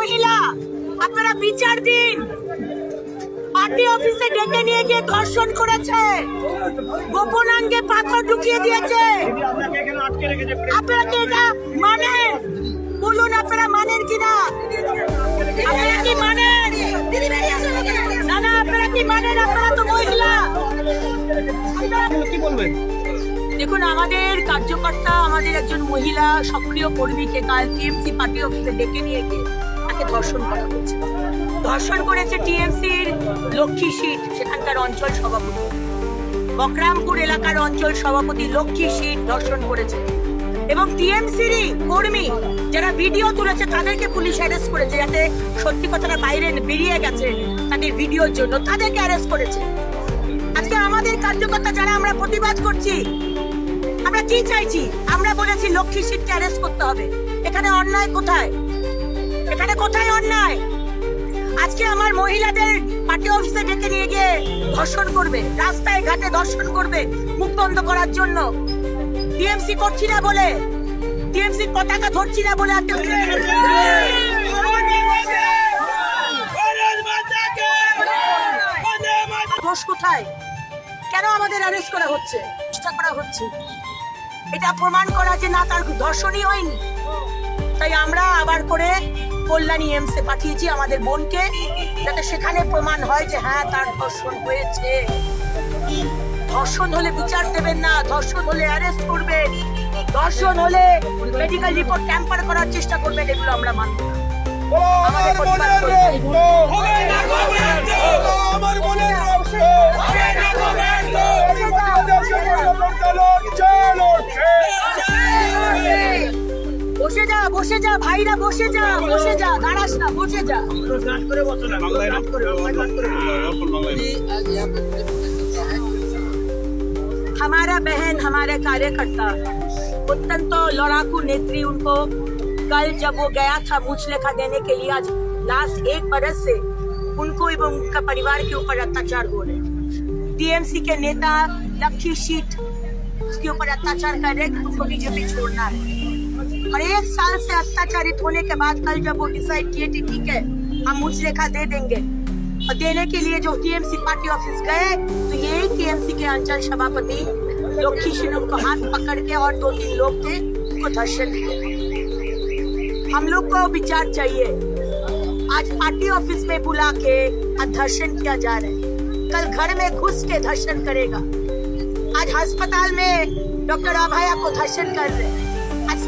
মহিলা আপনারা বিচার দিন। পার্টি অফিসে ডেকে নিয়ে গিয়ে ধর্ষণ করেছে। গোপনাঙ্গে পাথর ঢুকিয়ে দিয়েছে। আপনারা কি এটা মানেন বলুন আপনারা মানেন কিনা? আপনারা কি মানেন? না না আপনারা কি মানেন? আপনারা তো মহিলা। কি বলবেন? দেখুন আমাদের কার্যকর্তা আমাদের একজন মহিলা সক্রিয় কর্মীকে কাল টিএমসি পার্টি অফিসে ডেকে নিয়ে গিয়ে তাকে ধর্ষণ করা হয়েছে। ধর্ষণ করেছে টিএমসির লক্ষ্মী সিট সেখানকার অঞ্চল সভাপতি। বকরামপুর এলাকার অঞ্চল সভাপতি লক্ষ্মী সিট ধর্ষণ করেছে। এবং টিএমসিরই কর্মী যারা ভিডিও তুলেছে, তাদেরকে পুলিশ অ্যারেস্ট করেছে যাতে সত্যি কথাটা বাইরে বেরিয়ে গেছে তাদের ভিডিওর জন্য। তাদেরকে অ্যারেস্ট করেছে। আজকে আমাদের কার্যকর্তা যারা আমরা প্রতিবাদ করছি, আমরা কি চাইছি? আমরা বলেছি লক্ষ্মী সিটকে অ্যারেস্ট করতে হবে। এখানে অন্যায় কোথায়? এখানে কোথায় অন্যায়? আজকে আমার মহিলাদের পার্টি অফিসে ডেকে নিয়ে গিয়ে ধর্ষণ করবে, রাস্তায় ঘাটে ধর্ষণ করবে মুখ বন্ধ করার জন্য। টিএমসি করছি না বলে টিএমসি পতাকা ধরছি না বলে দোষ কোথায়? কেন আমাদের অ্যারেস্ট করা হচ্ছে? চেষ্টা করা হচ্ছে। এটা প্রমাণ করা যে না, তার ধর্ষণই হয়নি। তাই আমরা আবার করে কল্যাণী এমসে পাঠিয়েছি আমাদের বোনকে যাতে সেখানে প্রমাণ হয় যে হ্যাঁ তার ধর্ষণ হয়েছে। ধর্ষণ হলে বিচার দেবেন না ধর্ষণ হলে অ্যারেস্ট করবেন। ধর্ষণ হলে মেডিকেল রিপোর্ট ট্যাম্পার করার চেষ্টা করবেন এগুলো আমরা মানব না। আমাদের প্রতিবাদ বসে যা বসে যা ভাইরা বসে যা বসে যা দাঁড়াস না বসে যা हमारा बहन हमारे कार्यकर्ता अत्यंत लड़ाकू नेत्री उनको कल जब वो गया था मूछ लेखा देने के लिए आज लास्ट एक बरस से उनको एवं उनका परिवार के ऊपर अत्याचार हो रहे टीएमसी के नेता लक्ष्मी सीट उसके ऊपर अत्याचार कर रहे हैं कि तुमको बीजेपी छोड़ना है और एक साल से अत्याचारित होने के बाद कल जब वो डिसाइड किए थे ठीक है, हम मूछ रेखा दे देंगे। और देने के लिए जो टीएमसी पार्टी ऑफ़िस गए तो यही टीएमसी के अंचल सभापति लक्ष्मी सिंह को हाथ पकड़ के और दो तीन लोग थे, उनको धर्षण किया हम लोग को विचार चाहिए, आज पार्टी ऑफ़िस में बुला के धर्षण किया जा रहा है। कल घर में घुस के धर्षण करेगा। आज अस्पताल में डॉक्टर अभया को धर्षण कर रहे हैं।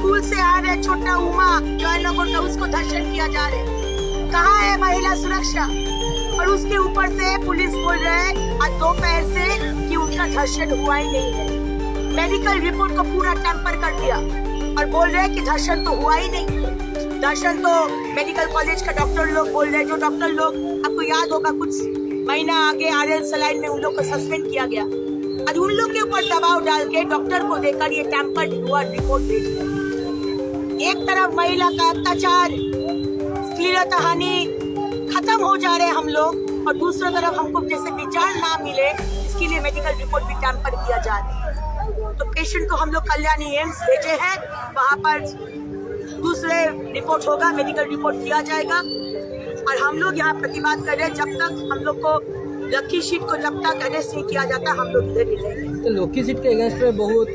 स्कूल से आ रहे छोटा उमा जयनगर का उसको धर्षण किया जा रहा। है कहाँ है महिला सुरक्षा? और उसके ऊपर से पुलिस बोल रहे है, आज दोपहर से कि उनका धर्षण हुआ ही नहीं है। मेडिकल रिपोर्ट को पूरा टेम्पर कर दिया और बोल रहे हैं कि धर्षण तो हुआ ही नहीं दर्शन तो मेडिकल कॉलेज का डॉक्टर लोग बोल रहे हैं, जो डॉक्टर लोग, आपको याद होगा कुछ महीना आगे आर एल सलाइन में उन लोग को सस्पेंड किया गया। आज उन लोग के ऊपर दबाव डाल के डॉक्टर को देकर ये टैंपर्ड हुआ रिपोर्ट भेज दिया। एक तरफ़ महिला का अत्याचार हानि खत्म हो जा रहे हम लोग, और दूसरी तरफ़ हमको जैसे विचार ना मिले, इसके लिए मेडिकल रिपोर्ट भी टैंपर किया जा रहा है। तो पेशेंट को हम लोग कल्याणी एम्स भेजे हैं, वहाँ पर दूसरे रिपोर्ट होगा मेडिकल रिपोर्ट किया जाएगा। और हम लोग यहाँ प्रतिवाद कर रहे हैं, जब तक हम लोग को लक्की सीट को जब तक अरेस्ट नहीं किया जाता हम लोग इधर ही रहेंगे तो लक्की सीट के अगेंस्ट में बहुत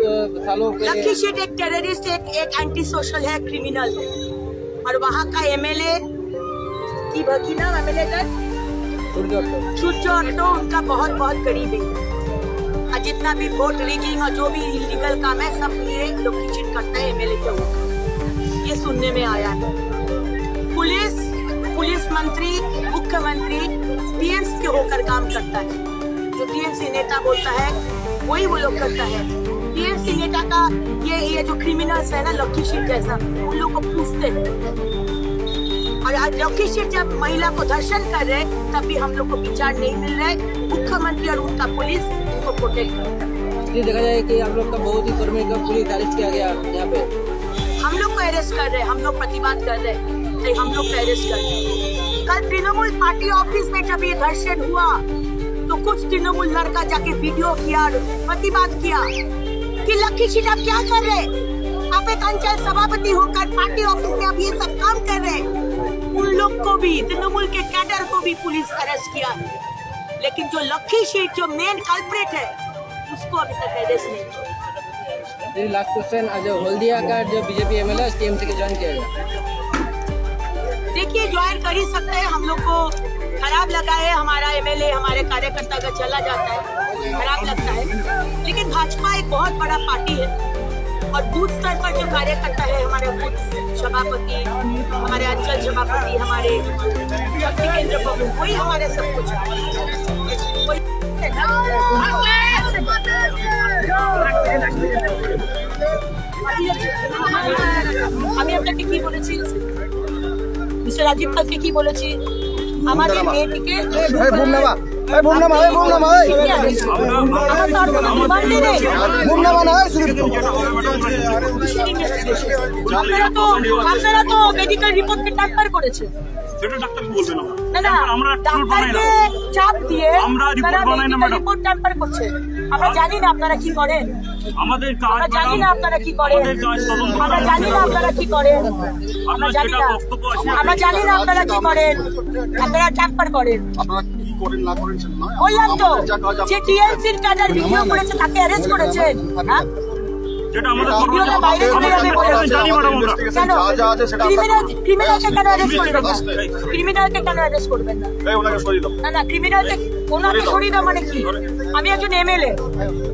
सालों पे लक्की शीट एक टेररिस्ट एक एक एंटी सोशल है क्रिमिनल है। और वहाँ का एमएलए की भकी नाम एमएलए सूर्य ऑटो उनका बहुत बहुत करीब है। और जितना भी वोट रिगिंग और जो भी इलीगल काम है सब ये लोग की चीट करता है एमएलए के ऊपर ये सुनने में आया है। पुलिस पुलिस मंत्री मुख्यमंत्री टीएमसी के होकर काम करता है। जो टीएमसी नेता बोलता है वही वो लोग करता है। टीएमसी नेता का ये ये जो क्रिमिनल्स है ना लक्की शीट जैसा उन लोग को पूछते हैं। और आज लक्की शीट जब महिला को दर्शन कर रहे तब भी हम लोग को विचार नहीं मिल रहा है। मुख्यमंत्री और उनका पुलिस उनको प्रोटेक्ट कर है। ये देखा जाए कि हम लोग का बहुत ही कर्मी का पुलिस अरेस्ट किया गया यहाँ पे। हम लोग को अरेस्ट कर रहे हैं हम लोग प्रतिवाद कर रहे हैं। हम लोग को अरेस्ट कर रहे हैं। कल तृणमूल पार्टी ऑफ़िस में जब ये धर्षण हुआ तो कुछ तृणमूल लड़का जाके वीडियो किया, प्रतिवाद किया कि लक्की सीट आप क्या कर रहे? आप एक अंचल सभापति होकर पार्टी ऑफ़िस में आप ये सब काम कर रहे उन लोग को भी, तृणमूल के कैडर को भी पुलिस अरेस्ट किया। लेकिन जो लक्की सीट जो मेन कल्प्रेट है, उसको अभी तक अरेस्ट नहीं किया। लास्ट क्वेश्चन, आज हल्दिया का जो बीजेपी एम एल है टीएमसी के ज्वाइन किया देखिए ज्वाइन कर ही सकते हैं हम लोग को खराब लगा है हमारा एमएलए हमारे कार्यकर्ता अगर चला जाता है खराब लगता है लेकिन भाजपा एक बहुत बड़ा पार्टी है और बूथ स्तर पर जो कार्यकर्ता है हमारे बूथ सभापति हमारे अंचल सभापति हमारे शक्ति केंद्र प्रमुख वही हमारे सब कुछ है আমি আপনাকে কি বলেছি মিস্টার রাজীব কালকে কি বলেছি? আমাদের মেয়েটিকে আপনারা তো আপনারা তো মেডিকেল রিপোর্টকে ট্যাম্পার করেছে। সেটা ডাক্তার বলবেন না না আমরা রিপোর্ট বানাই না। চাপ দিয়ে আমরা report তারা বানাই না, medical madam। করছে। আমরা জানি না আপনারা কি করেন। আমাদের কাজ আমরা জানি না আপনারা কি করেন। আমরা। জানি না আপনারা কি করেন। আমরা জানি না। আমরা জানি না আপনারা কি করেন। আপনারা ট্যাম্পার করেন। আপনারা কি করেন না করেন সেটা নয়। বললাম তো যা টিএমসির ক্যাডার ভিডিও করেছে তাকে অ্যারেস্ট করেছেন। হ্যাঁ? ক্রিমিনালকে কেন অ্যারেস্ট করবেন না? ক্রিমিনালকে কেন অ্যারেস্ট করবেন না? এই ওনাকে সরিয়ে দাও। না না ক্রিমিনালকে ওনাকে সরিয়ে দেওয়া মানে কি? আমি একজন এমএলএ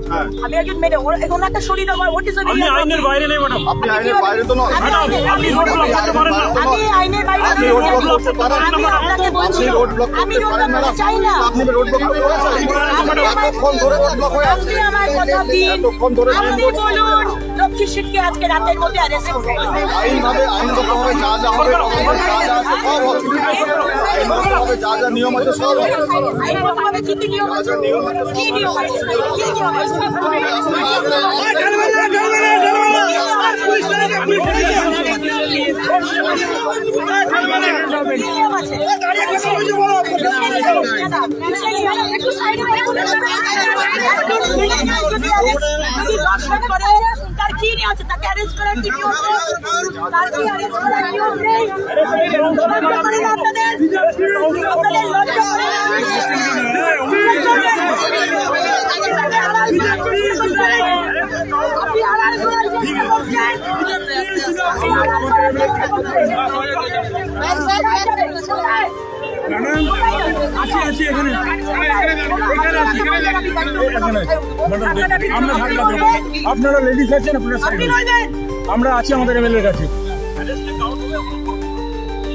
হ্যাঁ। আমি একজন মেয়ে। ওনাকে সরিয়ে দেওয়া হোয়াট ইজ আপনি আইনের বাইরে নেই ম্যাডাম। আপনি আইনের বাইরে তো নয়। আমি ম্যাডাম আইনের- আপনি রোড ব্লক করতে পারেন না। আমি আইনের বাইরে আপনি রোড ব্লক করতে পারেন না, আমি আপনাকে বলছি আমি রোড ব্লক করতে চাই না। আপনি রোড ব্লক করতে করেছেন আপনি আমার- এতক্ষণ ধরে রোড ব্লক হয়ে আছে আপনি আমার কথা দিন। এতক্ষণ ধরে আপনি বলুন। সিটকে আজকে রাতের মধ্যে অ্যারেস্ট করবেন আইনভাবে আইনগতভাবে যা যা হবে যা যা আছে সব হবে। যা যা নিয়ম আছে সব হবে। আইনগতভাবে কি কি নিয়ম আছে? কি নিয়ম আছে? কি নিয়ম তার কি নিয়ে আছে তাকে অ্যারেস্ট করার কি নিয়ম নেই? তার কি অ্যারেস্ট করার নিয়ম নেই লজ্জা করে না আপনাদের আপনাদের লজ্জা করে না আপনি আড়াল করার চেষ্টা করছেন আপনি আড়াল করার চেষ্টা করছেন আছি আছি এখানে। এখানে আছি আমরা ধাক্কা দেবো আপনারা লেডিস আছেন আপনারা আমরা আছি আমাদের এমএলএর কাছে।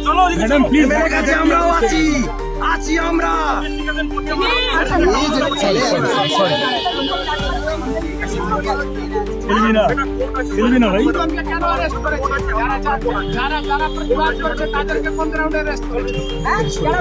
চলো ম্যাডাম প্লিজ কাছে আমরাও আছি। আছি আমরা। খেলবি না? খেলবি না? ভাই হ্যাঁ যারা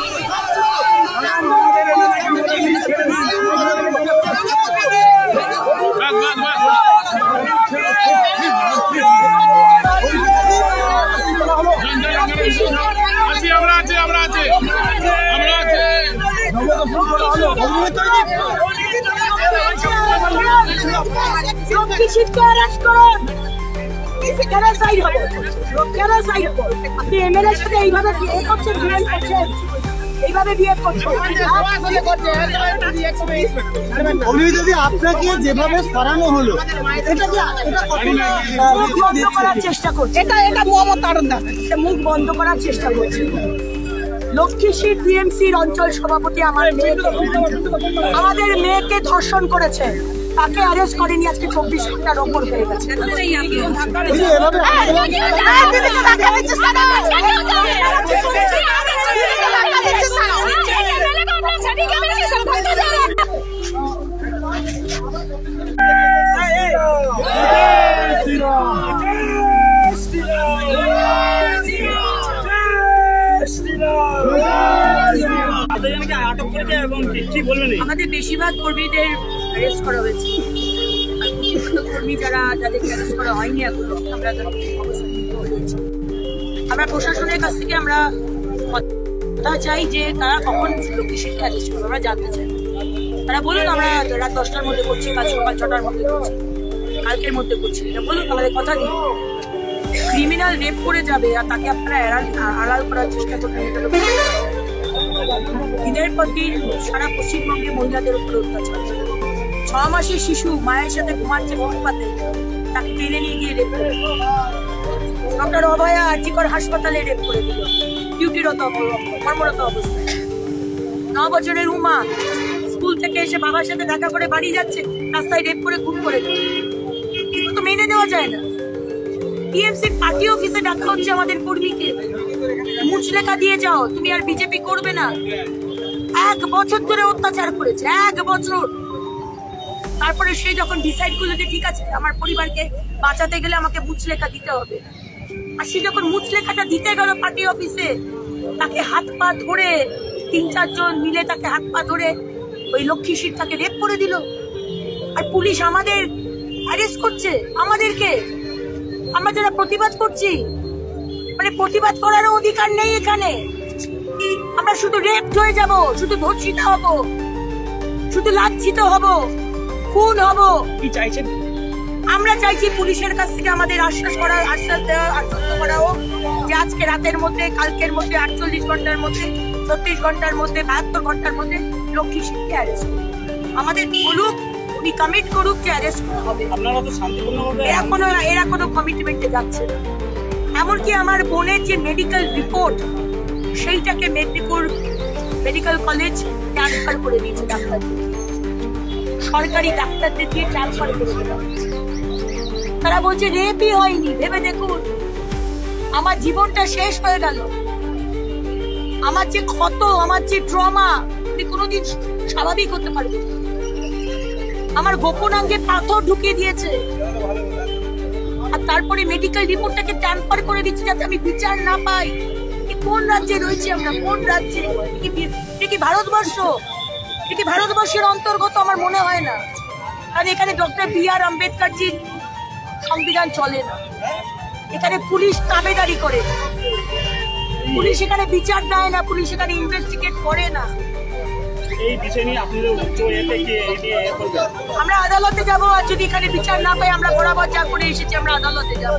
লক্ষ্মী সিটকে করুন কেন সাইড হব কেন সাইড হব আপনি এমএলএর সাথে এইভাবে বিয়ে করছেন বিহেভ করছেন এইভাবে বিহেভ করছেন উনি যদি আপনাকে যেভাবে সরানো হলো এটা কি এটা মুখ বন্ধ করার চেষ্টা করছে। এটা মুখ বন্ধ করার চেষ্টা করছে। লক্ষ্মীশীর টিএমসির অঞ্চল সভাপতি আমার মেয়েকে আমাদের মেয়েকে ধর্ষণ করেছে তাকে অ্যারেস্ট করেনি আজকে চব্বিশ ঘণ্টার ওপর হয়ে গেছে কতজনকে আমাদের বেশিরভাগ কর্মীদের অ্যারেস্ট করা হয়েছে। কর্মী যারা যাদেরকে অ্যারেস্ট করা হয়নি এখনও, আমরা। আমরা প্রশাসনের কাছ থেকে আমরা কথা চাই যে তারা কখন লক্ষ্মী শিক্ষা অ্যারেস্ট করবে, আমরা জানতে চাই। তারা বলুন, আমরা রাত দশটার মধ্যে করছি, কাল সকাল ছটার মধ্যে করছি, কালকের মধ্যে করছি। বলুন, আমাদের কথা দিন। ক্রিমিনাল রেপ করে যাবে আর তাকে আপনারা এড়াল আড়াল করার চেষ্টা করবেন দিনের পর দিন সারা পশ্চিমবঙ্গে মহিলাদের উপরে অত্যাচার। ছ মাসের শিশু মায়ের সাথে ঘুমাচ্ছে ফুটপাতে, তাকে টেনে নিয়ে গিয়ে রেপ করে ডক্টর অভয়া আর্জিকর হাসপাতালে রেপ করে দিল। ডিউটিরত কর্মরত অবস্থায়। ন বছরের উমা স্কুল থেকে এসে বাবার সাথে দেখা করে বাড়ি যাচ্ছে, রাস্তায় রেপ করে খুন করে দিল। তো মেনে নেওয়া যায় না। টিএমসি পার্টি অফিসে ডাকা হচ্ছে আমাদের কর্মীকে। মুচলেখা দিয়ে যাও, তুমি আর বিজেপি করবে না। এক বছর ধরে অত্যাচার করেছে, এক বছর। তারপরে সে যখন ডিসাইড করল যে ঠিক আছে, আমার পরিবারকে বাঁচাতে গেলে আমাকে মুচলেখা দিতে হবে। আর সে যখন মুচলেখাটা দিতে গেল পার্টি অফিসে তাকে হাত পা ধরে তিন চারজন মিলে তাকে হাত পা ধরে ওই লক্ষ্মী সিট তাকে রেপ করে দিল। আর পুলিশ আমাদের অ্যারেস্ট করছে, আমাদেরকে। আমরা যারা প্রতিবাদ করছি মানে প্রতিবাদ করারও অধিকার নেই এখানে। আমরা শুধু রেপ হয়ে যাব শুধু ধর্ষিত হব শুধু লাঞ্ছিত হব খুন হব। কি চাইছেন? আমরা চাইছি পুলিশের কাছ থেকে আমাদের আশ্বাস করা আশ্বাস দেওয়া আশ্বস্ত করা হোক যে আজকে রাতের মধ্যে কালকের মধ্যে আটচল্লিশ ঘণ্টার মধ্যে ছত্রিশ ঘণ্টার মধ্যে বাহাত্তর ঘণ্টার মধ্যে লক্ষ্মী সিংকে অ্যারেস্ট আমাদের বলুক উনি কমিট করুক যে অ্যারেস্ট হবে। আপনারা তো শান্তিপূর্ণভাবে এরা কোনো এরা কোনো কমিটমেন্টে যাচ্ছে না। এমনকি আমার বোনের যে মেডিকেল রিপোর্ট সেইটাকে মেদিনীপুর মেডিকেল কলেজ ট্রান্সফার করে দিয়েছে ডাক্তার সরকারি ডাক্তারদের দিয়ে ট্রান্সফার করে দিল তারা বলছে রেপই হয়নি ভেবে দেখুন। আমার জীবনটা শেষ হয়ে গেল। আমার যে ক্ষত আমার যে ট্রমা আমি কোনোদিন স্বাভাবিক হতে পারব না। আমার গোপনাঙ্গে পাথর ঢুকিয়ে দিয়েছে। আর তারপরে মেডিকেল রিপোর্টটাকে ট্রান্সফার করে দিচ্ছে যাতে আমি বিচার না পাই। কোন রাজ্যে রয়েছি আমরা? কোন রাজ্যে? কি ভারতবর্ষ? এ কি ভারতবর্ষের অন্তর্গত আমার মনে হয় না। কারণ এখানে ডক্টর বি আর আম্বেদকরজির সংবিধান চলে না। এখানে পুলিশ তাবেদারি করে। পুলিশ এখানে বিচার দেয় না, পুলিশ এখানে ইনভেস্টিগেট করে না। এই বিষয় নিয়ে আপনাদের উচ্চ এতে কি আমরা আদালতে যাব আর যদি এখানে বিচার না পাই, আমরা বরাবর যা করে এসেছি, আমরা আদালতে যাব।